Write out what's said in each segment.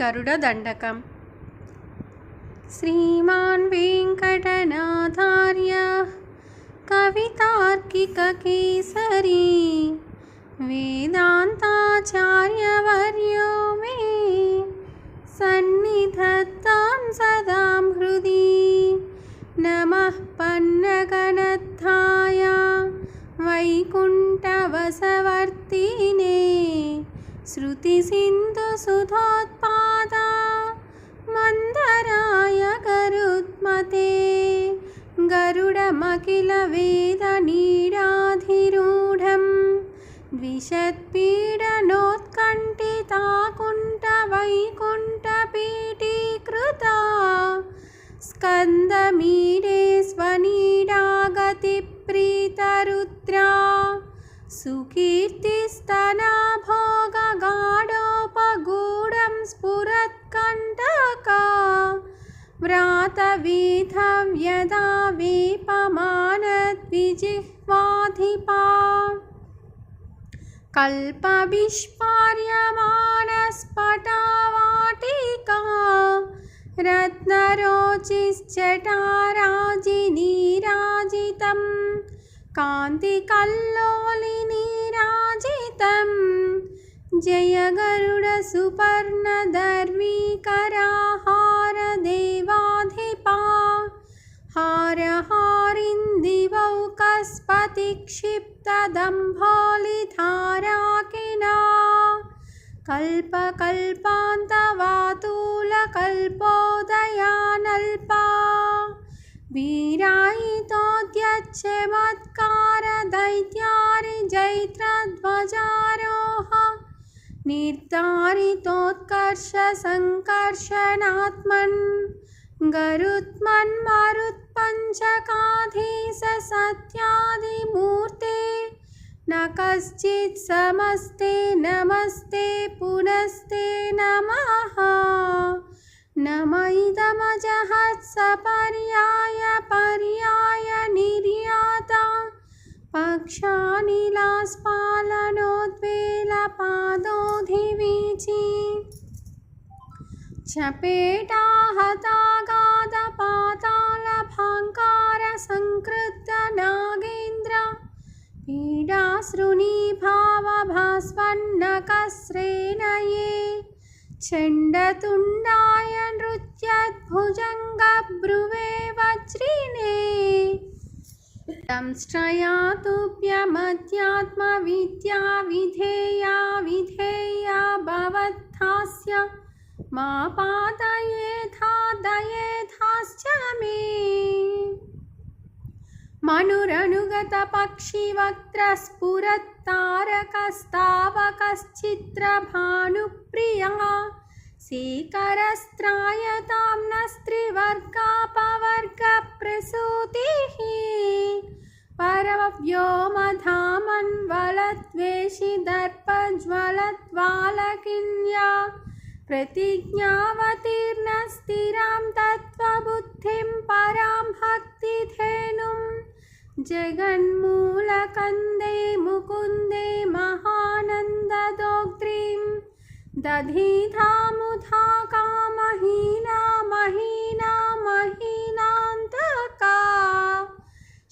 गरुडदण्डकम्। श्रीमान् वेङ्कटनाथार्यः कवितार्किककेसरी वेदान्ताचार्यवर्यो मे सन्निधत्तां सदां हृदि नमः पन्नगनत्थाय वैकुण्ठवसवर्तिने श्रुतिसिन्धुसुधोत्पादा गरुडमखिलवेदनीडाधिरूढं द्विषत्पीडनोत्कण्ठिताकुण्ठवैकुण्ठपीठीकृता स्कन्दमीडे स्वनीडागतिप्रीतरुद्रा सुकीर्तिस्तना भोगगाढोपगूढं स्फुरत्कण्टका यदा विपमानद्विजिह्वाधिपा। कल्पविष्पर्यवाणस्पटावाटिका रत्नरोचिश्चटाराजिनीराजितं कान्तिकल्लोलिनीराजितं जयगरुडसुपर्णदर्वीकराः हारहारिन्दिवौकस्पतिक्षिप्तदम्भोलिधाराकिना कल्पकल्पान्तवातूलकल्पोदयानल्पा। वीरायितोद्यच्छमत्कारदैत्यारिजैत्रध्वजारोह। निर्धारितोत्कर्षसङ्कर्षणात्मन्। गरुत्मन्मरुत्पञ्चकाधीश सत्यादिमूर्ते। न कश्चित् समस्ते नमस्ते पुनस्ते नमः। नम इदमजहत्सपर्याय पर्याय निर्याता। पक्षानिलास्पालनोद्वेलपादोधिवीचि चपेटाहतागाधपातालभाङ्कारसङ्कृतनागेन्द्र पीडासृणीभावभास्वन्नकस्रेणये चण्डतुण्डाय नृत्यद्भुजङ्गब्रुवे वज्रिणे दंष्ट्रया तुभ्यमध्यात्मविद्या विधेया विधेया भवद्धास्य मा पातयेथादयेथाश्च मे मनुरनुगतपक्षिवक्त्रस्फुरत्तारकस्तावकश्चित्रभानुप्रिया। शेखरस्त्रायतां नस्त्रिवर्गापवर्गप्रसूतिः। परव्योमधामन्वलद्वेषिदर्पज्वलद्वालकिन्या प्रतिज्ञावतीर्णस्थिरां तत्त्वबुद्धिं परां भक्तिधेनुं जगन्मूलकन्दे मुकुन्दे महानन्ददोग्त्रीं दधिधामुधा कामहीना महीना महीनान्तका।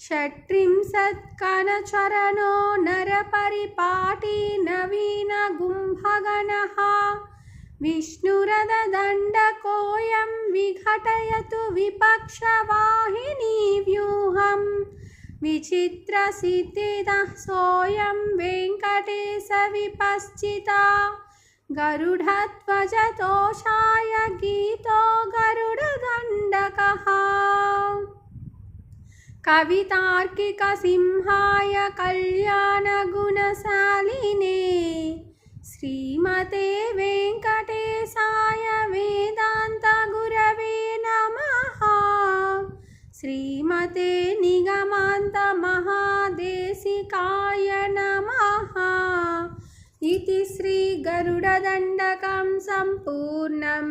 षट्त्रिंशत्कनचरणो नरपरिपाटी नवीनगुम्भगणः विष्णुरददण्डकोऽयं विघटयतु विपक्षवाहिनीव्यूहं विचित्रसिद्धिदः सोऽयं वेङ्कटेशविपश्चिता। गरुडध्वजतोषाय गीतो गरुडदण्डकः। कवितार्किकसिंहाय कल्याणगुणशालिने श्रीमते वेङ्कटेशाय శికాయ నమ ఇది శ్రీ గరుడదండకం సంపూర్ణం.